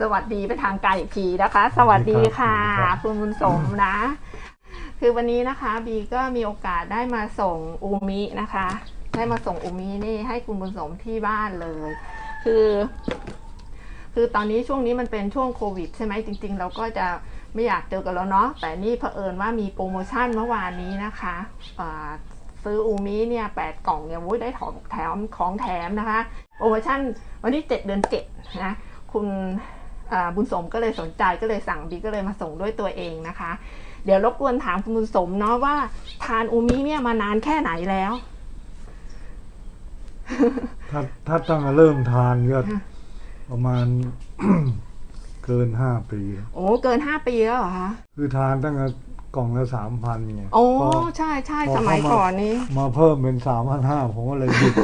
สวัสดีเป็นทางการอีกทีนะคะ สวัสดีค่ะสวัสดีครับคุณบุญสมนะ คือวันนี้นะคะ บีก็มีโอกาสได้มาส่งอูมินะคะ ได้มาส่งอูมินี่ให้คุณบุญสมที่บ้านเลย คือ คือตอนนี้ช่วงนี้มันเป็นช่วงโควิดใช่ไหมจริง ๆ เราก็จะไม่อยากเจอกันแล้วเนาะแต่นี่เผอิญว่ามีโปรโมชั่นเมื่อวานนี้นะคะอ่าซื้ออูมิเนี่ยแปดกล่องเนี่ยวุ้ยได้ของแถมของแถมนะคะโปรโมชั่นวันที่เจ็ดเดือนเจ็ดนะคุณอ่า บุญสมก็เลยสนใจก็เลยสั่งบีก็เลยมาส่งด้วยตัวเองนะคะ เดี๋ยวรบกวนถามคุณบุญสมเนาะว่า ทานอูมิเนี่ยมานานแค่ไหนแล้ว ถ้าถ้าตั้งแต่เริ่มทานก็ค่ะประมาณเกินห้าปี โอ้เกินห้าปีแล้วเหรอคะคือทานตั้งแต่กล่องละสามพันไงโอ้พอใช่ใช่พอสมัยเข้ามาก่อนนี้ มาเพิ่มเป็นสามพันห้าผมก็เลยหยุด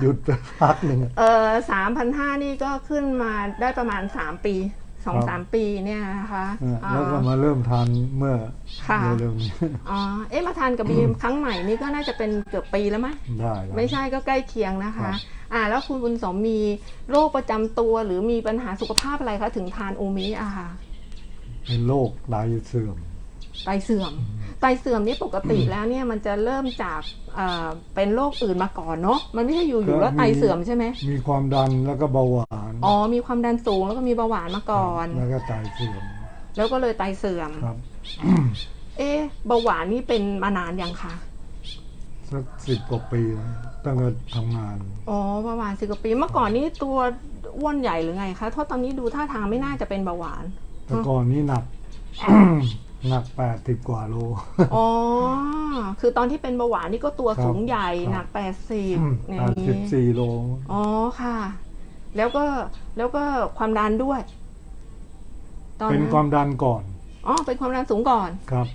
หยุดไปพักหนึ่งเออสามพันห้านี่ก็ขึ้นมาได้ประมาณสามปีสองครับสามปีเนี่ยนะคะอะอ่าแล้วก็มาเริ่มทานเมื่อค่ะเร็วๆนี้อ๋อเอ๊ะมาทานกับบีมครั้งใหม่นี่ก็น่าจะเป็นเกือบปีแล้วมั้ยได้ครับไม่ใช่ก็ใกล้เคียงนะครัคะบอ่า แล้วคุณบุญสมมีโรคประจำตัวหรือมีปัญหาสุขภาพอะไรคะถึงทานอูมิอะค่ะเป็นโรคไตเสื่อมไตเสื่อม ไตเสื่อมนี่ปกติแล้วเนี่ยมันจะเริ่มจากเอ่อเป็นโรคอื่นมาก่อนเนาะมันไม่ใช่อยู่ๆแล้วไตเสื่อมใช่ไหมมีความดันแล้วก็เบาหวานอ๋อมีความดันสูงแล้วก็มีเบาหวานมาก่อน แล้วก็ไตเสื่อม แล้วก็เลยไตเสื่อมครับ เอ๊ะเบาหวานนี่เป็นมานานยังคะสักสิบกว่าปีแล้วตั้งแต่ทำงานอ๋อเบาหวานสิบกว่าปีเมื่อก่อนนี่ตัวอ้วนใหญ่หรือไงคะเพราะตอนนี้ดูท่าทางไม่น่าจะเป็นเบาหวานแต่ก่อนนี้หนัก หนักแปดสิบกว่าโล อ๋อ คือตอนที่เป็นเบาหวานนี่ก็ตัวครับสูงใหญ่ครับ หนักแปดสิบอแปย่างดสิบนี้สี่โลอ๋อค่ะ แล้วก็แล้วก็ความดันด้วย ตอนเป็นนั้นความดันก่อนอ๋อเป็นความดันสูงก่อนครับ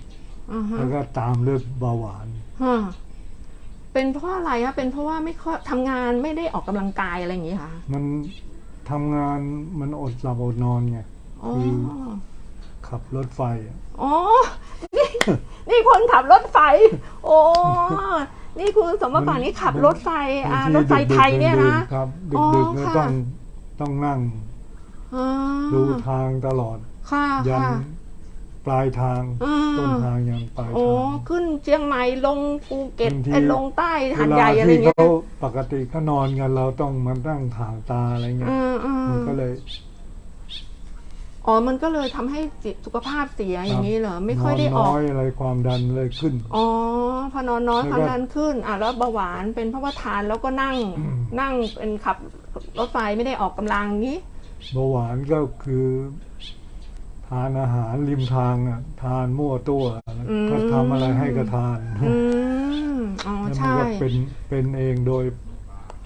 อ่าฮะแล้วก็ตามด้วยเบาหวาน ฮะเป็นเพราะอะไรคะเป็นเพราะว่าไม่ค่อยทำงานไม่ได้ออกกำลังกายอะไรอย่างนี้ค่ะมันทำงานมันอดหลับอดนอนไง อ๋อคือ ขับรถไฟอะอ๋อ นี่ นี่คนขับรถไฟ โอ้ นี่คุณสมบัตินี้ขับรถไฟอ่าบางรทีถไฟไทยเนี่ยนะดึกๆครับอ๋อดึกๆเนี่ยค่ะต้องต้องนั่งอ่าดูทางตลอด ค่ะยันค่ะปลายทางอ่าต้นทางยันปลายโอ้ทางขึ้นเชียงใหม่ลงภูเก็ตบางทีไอ้ลงใต้หัเวนใหลาญ่อะไรที่เงี้ยเขาปกติเขานอนกันเราต้องมานั่งถางตาอะไรเงี้ยอืมอืมมันก็เลย อ๋อ มันก็เลยทำให้จิตสุขภาพเสียอย่างนี้เหรอ ไม่ค่อยได้นนออกน้อยอะไรความดันเลยขึ้น อ๋อ พอนอนน้อยแล้วคก็วามดันขึ้น อะแล้วเบาหวานเป็นเพราะว่าทานแล้วก็นั่งอืมนั่งเป็นขับรถไฟไม่ได้ออกกำลังนี้ เบาหวานก็คือ ทานอาหารริมทางอะทานมั่วตัวอืม ก็ทำอะไรให้ก็ทานอืม อ๋อ แล้วมันใช่ ก็เป็นเป็นเองโดย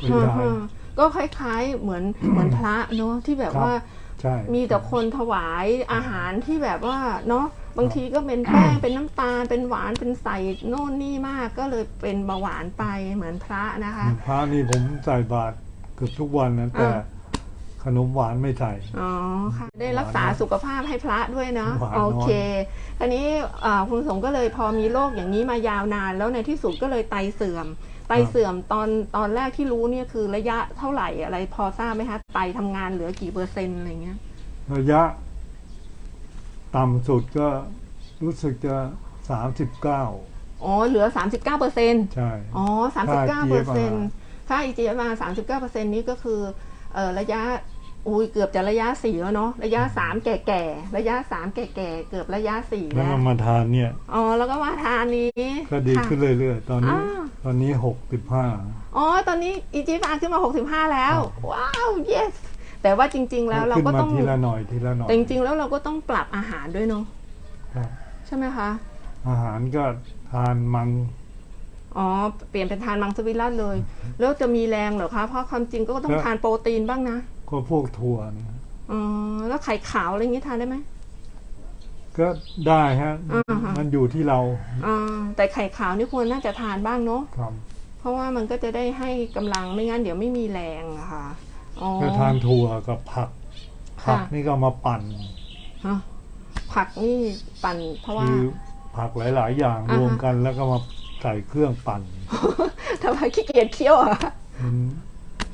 ปริยายฮะๆก็คล้ายๆเหมือน เหมือนพระเนาะที่แบบครับว่าใช่ มีแต่คนถวายอาหารที่แบบว่าเนาะบางทีก็เป็นแป้งเป็นน้ำตาล เป็นหวานเป็นใส่โน่นนี่มากก็เลยเป็นเบาหวานไปเหมือนพระนะคะอย่างพระนี่ผมใส่บาตรเกือบทุกวันนะแต่อ่าขนมหวานไม่ใส่อ๋อค่ะ ได้รักษาสุขภาพให้พระด้วยเนาะหวานน้โออยเคทีนี้อ่าคุณสมก็เลยพอมีโรคอย่างนี้มายาวนาน แล้วในที่สุดก็เลยไตเสื่อม ไตเสื่อมตอนตอนแรกที่รู้เนี่ยคือระยะเท่าไหร่อะไร พอทราบไหมคะไตทำงานเหลือกี่เปอร์เซ็นต์อะไรเงี้ย ระยะ ต่ำสุดก็รู้สึกจะสามสิบเก้าอ๋อเหลือ39เปอร์เซ็นต์ใช่อ๋อสามสิบเก้าเปอร์เซ็นต์ค่า EGFR สามสิบเก้าเปอร์เซ็นต์นี้ก็คือเอ่อระยะ อุ้ยเกือบจะระยะสี่แล้วเนาะระยะสามแก่ๆระยะสามแก่ๆเกือบระยะสี่แล้วแล้วก็มาทานเนี่ย อ๋อแล้วก็มาทานนี้ ก็ดีค่ะขึ้นเรื่อยๆ ตอนนี้อ่าตอนนี้หกสิบห้า อ๋อ ตอนนี้ EGFR ขึ้นมาหกสิบห้าแล้วครับว้าว yes แต่ว่าจริง ๆ แล้วเราขึ้นก็มาต้องทีละหน่อยทีละหน่อยแต่จริงๆแล้วเราก็ต้องปรับอาหารด้วยเนาะครับใช่ไหมคะ อาหารก็ทานมัง อ๋อ เปลี่ยนเป็นทานมังสวิรัตเลย แล้วจะมีแรงเหรอคะ เพราะความจริงก็ต้องครับทานโปรตีนบ้างนะ ก็พวกถั่วเนี่ยอ๋อแล้วไข่ขาวอะไรอย่างนี้ทานได้ไหมก็ได้ฮะ อ่าฮะ มันอยู่ที่เราอ่าแต่ไข่ขาวนี่ควรน่าจะทานบ้างเนาะครับเพราะว่ามันก็จะได้ให้กำลังไม่งั้นเดี๋ยวไม่มีแรงอะค่ะอ๋อ ก็ทานถั่วกับผัก ค่ะ ผักนี่ก็มาปั่น ฮะผักนี่ปั่นเพราะว่า คือผักหลาย ๆ อย่างอ่าฮะ รวมกันแล้วก็มาใส่เครื่องปั่นทำไมขี้เกียจเคี้ยวอะมัน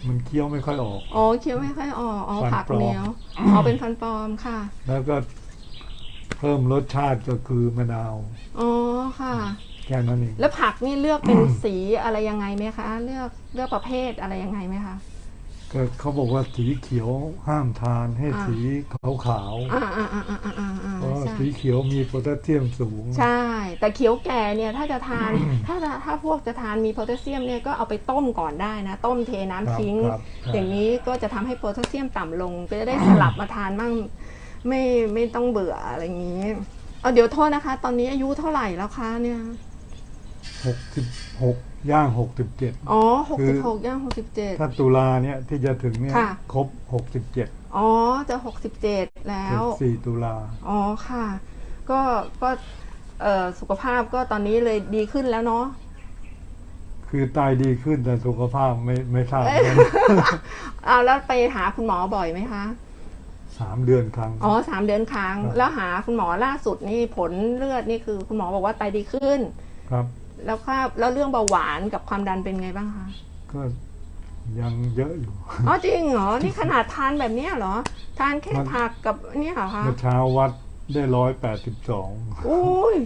มันเคี้ยวไม่ค่อยออก อ๋อเคี้ยวไม่ค่อยออกอ๋อฟันผักปลอมเหนียวอ๋อเป็นฟันปลอมค่ะ แล้วก็เพิ่มรสชาติก็คือมะนาวอ๋อค่ะแค่นั้นเองแล้วผักนี่เลือกเป็นสีอะไรยังไงไหมคะ เลือกเลือกประเภทอะไรยังไงไหมคะก็เขาบอกว่าสีเขียวห้ามทานให้อ่าสีขาวขาวอ่าอ่าอ่าอ่า สีเขียวมีโพแทสเซียมสูง ใช่ แต่เขียวแก่เนี่ยถ้าจะทานถ้าถ้าพวกจะทานมีโพแทสเซียมเนี่ยก็เอาไปต้มก่อนได้นะ ต้มเทน้ำครับทิ้งครับครับอย่างนี้ก็จะทำให้โพแทสเซียมต่ำลง ก็จะได้สลับมาทานบ้างไม่ไม่ต้องเบื่ออะไรอย่างนี้เอาเดี๋ยวโทษนะคะ ตอนนี้อายุเท่าไหร่แล้วคะเนี่ย หกสิบหกย่างหกสิบเจ็ดอ๋อหกคืสิบอหกย่างหกสิบเจ็ดถ้าตุลาเนี่ยที่จะถึงเนี่ยค่ะ ครบหกสิบเจ็ดอ๋อจะหกสิบเจ็ดแล้ว สี่ตุลา อ๋อค่ะ ก็ก็เอ่อสุขภาพก็ตอนนี้เลยดีขึ้นแล้วเนาะ คือตายดีขึ้นแต่สุขภาพไม่ไม่ทราบเอาแล้วไปหาคุณหมอบ่อยไหมคะ สามเดือนครั้ง อ๋อสามเดือนครั้ง ครับ แล้วหาคุณหมอล่าสุดนี่ผลเลือดนี่คือ คุณหมอบอกว่าไตดีขึ้น ครับ แล้วค่าแล้วเรื่องเบาหวานกับความดันเป็นไงบ้างคะก็ยังเยอะอยู่อ๋อจริงเหรอ นี่ขนาดทานแบบเนี้ยเหรอ ทานแค่มันผักกับเนี่ยเหรอคะเมื่อเช้าวัดได้ร้อยแปดสิบสองอุ้ย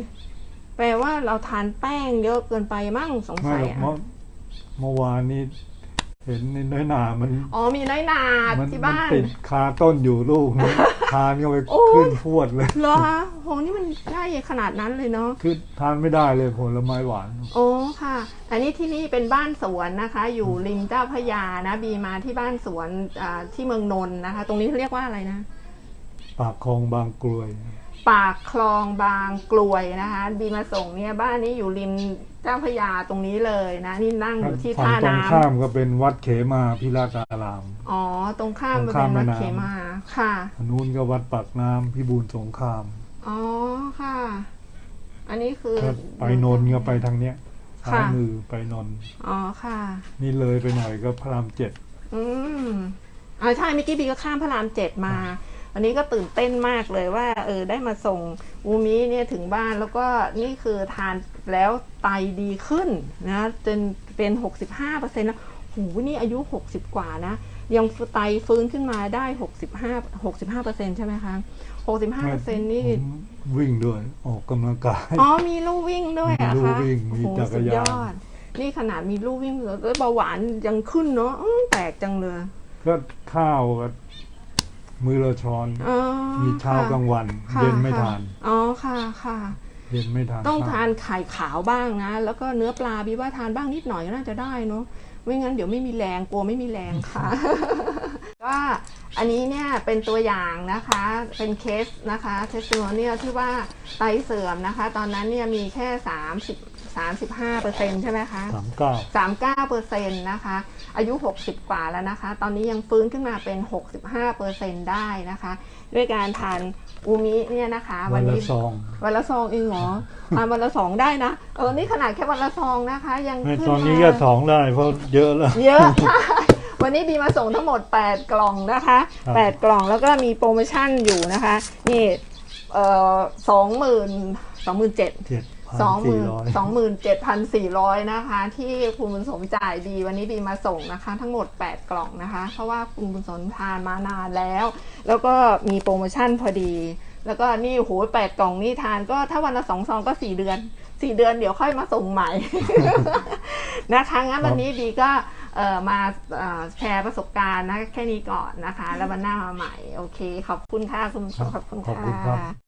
แปลว่าเราทานแป้งเยอะเกินไปมั่งสงไม่สัยหรอกอะเมื่อเมื่อวานนี้เห็นในน้อยหนามัน อ๋อมีน้อยหนามัที่มับ้านติดคาต้นอยู่ลูกนึง ทานก็ไปโอ้ยขึ้นพวดเลย เหรอคะโหนี่มันได้ขนาดนั้นเลยเนาะ คือทานไม่ได้เลยผลไม้หวาน โอ้ค่ะ อันนี้ที่นี่เป็นบ้านสวนนะคะ อยู่ริมเจ้าพระยานะ บีมาที่บ้านสวนอ่าที่เมืองนนท์นะคะ ตรงนี้เรียกว่าอะไรนะ ปากคลองบางกรวย ปากคลองบางกลวยนะคะบีมาส่งเนี่ยบ้านนี้อยู่ริมเจ้าพระยาตรงนี้เลยนะนี่นั่งอยู่ที่ฝั่งท่าตรงน้ข้ามก็เป็นวัดเขมาพิราตารามำอ๋อ ตรงข้ามตรงมันข้าเป็มนวัดแม่น้ำ เขมาค่ะ อันนู้นก็วัดปากน้ำพิบูลสงคราม อ๋อ ค่ะ อันนี้คือ ถ้าไปนนท์ก็ไปทางเนี้ยค่ะซ้ายมือไปนนท์อ๋อ ค่ะ นี่เลยไปหน่อยก็พระรามเจ็ด อืมอ่าใช่เมื่อกี้บีก็ข้ามพระรามเจ็ดมา อันนี้ก็ตื่นเต้นมากเลยว่า เออได้มาส่งอูมิเนี่ยถึงบ้านแล้วก็นี่คือทานแล้วไตดีขึ้นนะจนเป็นหกสิบห้าเปอร์เซ็นต์แล้วโหนี่อายุหกสิบกว่านะ ยังไตฟื้นขึ้นมาได้หกสิบห้าหกสิบห้าเปอร์เซ็นต์ใช่ไหมคะหกสิบห้าเปอร์เซ็นต์นี่ผมวิ่งด้วยออกกำลังกาย อ๋อมีลู่วิ่งด้วยเหรอะมีลู่คะวิ่งมีโอ้โหจักรยานสุดยอดนี่ขนาดมีลู่วิ่งแล้วเบาหวานยังขึ้นเนาะอื้อแปลกจังเลย ก็ข้าวกับ มือละช้อน อ๋อมีเช้าค่ะกลางวัน ค่ะเย็นไม่ค่ะทานอ๋อค่ะค่ะ เย็นไม่ทานต้องข้วทานไข่ขาวบ้างนะ แล้วก็เนื้อปลาบีว่าทานบ้างนิดหน่อยก็น่าจะได้เนาะไม่งั้นเดี๋ยวไม่มีแรงกลัวไม่มีแรงค่ะ ก็อันนี้เนี่ยเป็นตัวอย่างนะคะ เป็นเคสนะคะเทสติโมเนียที่ว่าไตเสื่อมนะคะ ตอนนั้นเนี่ยมีแค่ 30 35เปอร์เซ็นใช่ไหมคะสามเก้า39เปอร์เซ็นต์นะคะ อายุ 60 กว่าแล้วนะคะ ตอนนี้ยังฟื้นขึ้นมาเป็น 65เปอร์เซ็นต์ได้นะคะ ด้วยการทานอูมิเนี่ยนะคะวัวันนละนี้ซองวันละซองเองเหรอทานวันละสองได้นะเออนี่ขนาดแค่วันละซองนะคะ ยังไม่ขึ้นตอนนี้มาก็สองได้เพราะเยอะแล้วเยอะวันนี้บีมาส่งทั้งหมด 8 กล่องนะคะครับ8กล่องแล้วก็มีโปรโมชั่นอยู่นะคะ นี่เอ่อสองหมื่นสองหมื่นเจ็ดเจ็ดพัน สองหสี่มื่นร้อยสองหมื่นเจ็ดพันสี่ร้อยนะคะ ที่คุณบุญสมจ่ายดีวันนี้บีมาส่งนะคะ ทั้งหมด 8 กล่องนะคะ เพราะว่าคุณบุญสมทานมานานแล้ว แล้วก็มีโปรโมชั่นพอดี แล้วก็นี่โหแปดกล่องนี่ทานก็ถ้าวันละสองซองก็สี่เดือนสี่เดือนเดี๋ยวค่อยมาส่งใหม่นะคะงั้นวันนี้บีก็เอ่อมาเอ่อแชร์ประสบการณ์นะแค่นี้ก่อนนะคะ แล้ววันหน้ามาใหม่ โอเค ขอบคุณค่ะคุณผู้ชมขอบคุณขอบคุณครับค่ะ